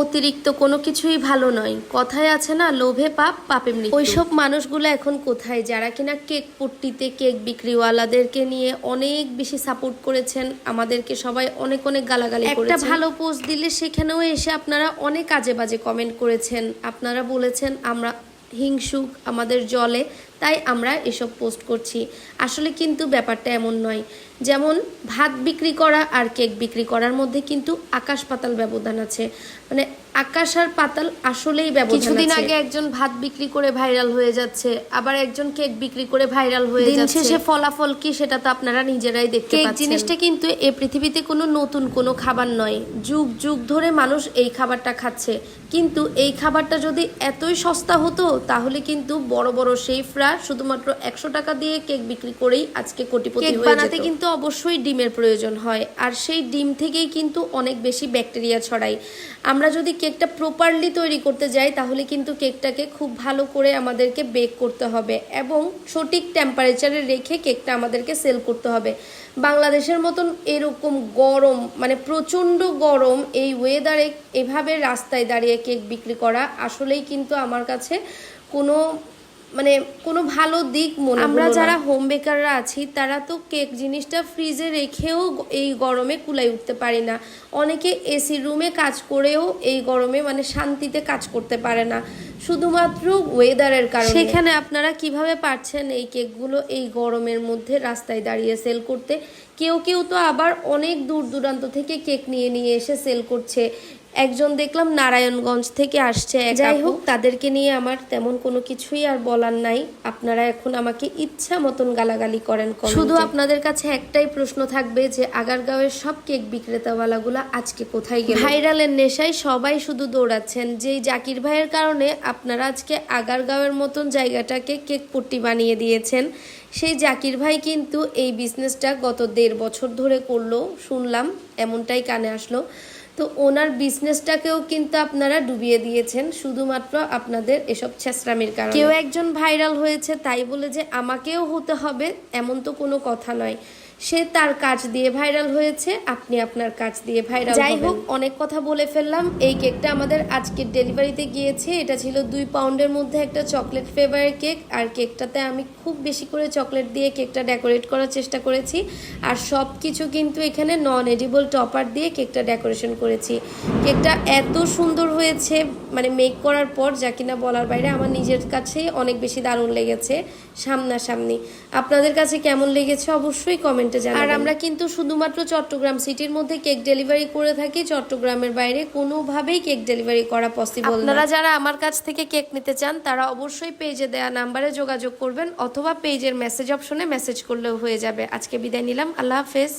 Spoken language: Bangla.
অতিরিক্ত কোনো কিছুই ভালো নয়। কথায় আছে না লোভে পাপ পাপে মৃত্যু। ওইসব মানুষগুলো এখন কোথায়? যারা কিনা কেক পট্টিতে কেক বিক্রিওয়ালাদেরকে নিয়ে অনেক বেশি সাপোর্ট করেছেন আমাদেরকে সবাই অনেক অনেক গালাগালি একটা ভালো পোস্ট দিলে সেখানেও এসে আপনারা অনেক আজে বাজে কমেন্ট করেছেন। আপনারা বলেছেন আমরা হিংসুক আমাদের জলে তাই আমরা এসব পোস্ট করছি। আসলে কিন্তু ব্যাপারটা এমন নয়। যেমন ভাত বিক্রি করা আর কেক বিক্রি করার মধ্যে কিন্তু আকাশ পাতাল ব্যবধান আছে। মানে আকাশ আর পাতাল আসলেই ব্যবধান কিছুদিন আগে একজন ভাত বিক্রি করে ভাইরাল হয়ে যাচ্ছে আবার একজন কেক বিক্রি করে ভাইরাল হয়ে যাচ্ছে। শেষে ফলাফল কি সেটা তো আপনারা নিজেরাই দেখতে পাচ্ছেন। জিনিসটা কিন্তু এই পৃথিবীতে কোনো নতুন কোনো খাবার নয়। যুগ যুগ ধরে মানুষ এই খাবারটা খাচ্ছে। কিন্তু এই খাবারটা যদি এতই সস্তা হতো তাহলে কিন্তু বড় বড় শেফরা শুধুমাত্র একশো টাকা দিয়ে কেক বিক্রি করেই আজকে কোটিপতি হয়ে বানাতে কিন্তু অবশ্যই ডিমের প্রয়োজন হয় আর সেই ডিম থেকেই কিন্তু অনেক বেশি ব্যাকটেরিয়া ছড়ায়। আমরা যদি কেকটা প্রপারলি তৈরি করতে যাই তাহলে কিন্তু কেকটাকে খুব ভালো করে আমাদেরকে বেক করতে হবে এবং সঠিক টেম্পারেচারে রেখে কেকটা আমাদেরকে সেল করতে হবে। বাংলাদেশের মতন এরকম গরম মানে প্রচণ্ড গরম এই ওয়েদারে এভাবে রাস্তায় দাঁড়িয়ে কেক বিক্রি করা আসলেই কিন্তু আমার কাছে কোনো মানে কোনো ভালো দিক মনে আমরা যারা হোম বেকাররা আছি তারা তো কেক জিনিসটা ফ্রিজে রেখেও এই গরমে কুলাই উঠতে পারি না। অনেকে এসি রুমে কাজ করেও এই গরমে মানে শান্তিতে কাজ করতে পারে না। শুধুমাত্র ওয়েদারের কারণে। সেখানে আপনারা কীভাবে পারছেন এই কেকগুলো এই গরমের মধ্যে রাস্তায় দাঁড়িয়ে সেল করতে? কেউ কেউ তো আবার অনেক দূর দূরান্ত থেকে কেক নিয়ে নিয়ে এসে সেল করছে। একজন দেখলাম নারায়ণগঞ্জ থেকে আসছে যাই হোক তাদেরকে নিয়ে আমার তেমন কোনো কিছুই আর বলার নাই। আপনারা এখন আমাকে ইচ্ছা মতন গালাগালি করেন শুধু আপনাদের কাছে একটাই প্রশ্ন থাকবে যে আগারগাঁওয়ের সব কেক বিক্রেতাওয়ালাগুলো আজকে কোথায় গেল? ভাইরালের নেশায় সবাই শুধু দৌড়াচ্ছেন। যেই জাকির ভাইয়ের কারণে আপনারা আজকে আগারগাঁওয়ের মতন জায়গাটাকে কেক পট্টি বানিয়ে দিয়েছেন। সেই জাকির ভাই কিন্তু এই বিজনেসটা গত দেড় বছর ধরে করল শুনলাম এমনটাই কানে আসলো। তো ওনার বিজনেসটাকেও কিন্তু আপনারা ডুবিয়ে দিয়েছেন শুধুমাত্র আপনাদের এসব ছেঁচড়ামির কারণে। কেউ একজন ভাইরাল হয়েছে তাই বলে যে আমাকেও হতে হবে এমন তো কোনো কথা নয়। সে তার কাজ দিয়ে ভাইরাল হয়েছে আপনি আপনার কাজ দিয়ে ভাইরাল যাই হোক অনেক কথা বলে ফেললাম। এই কেকটা আমাদের আজকের ডেলিভারিতে গিয়েছে। এটা ছিল দুই পাউন্ডের মধ্যে একটা চকলেট ফ্লেভারের কেক। আর কেকটাতে আমি খুব বেশি করে চকলেট দিয়ে কেকটা ডেকোরেট করার চেষ্টা করেছি। আর সব কিছু কিন্তু এখানে নন এডিবল টপার দিয়ে কেকটা ডেকোরেশন করেছি। কেকটা এত সুন্দর হয়েছে মানে মেক করার পর যা কিনা বলার বাইরে আমার নিজের কাছেই অনেক বেশি দারুণ লেগেছে সামনাসামনি। আপনাদের কাছে কেমন লেগেছে অবশ্যই কমেন্টে জানাবেন। আর আমরা কিন্তু শুধুমাত্র চট্টগ্রাম সিটির মধ্যে কেক ডেলিভারি করে থাকি চট্টগ্রামের বাইরে কোনোভাবেই কেক ডেলিভারি করা পসিবল আপনারা যারা আমার কাছ থেকে কেক নিতে চান তারা অবশ্যই পেজে দেওয়া নাম্বারে যোগাযোগ করবেন অথবা পেজের মেসেজ অপশনে মেসেজ করলেও হয়ে যাবে। আজকে বিদায় নিলাম আল্লাহ হাফেজ।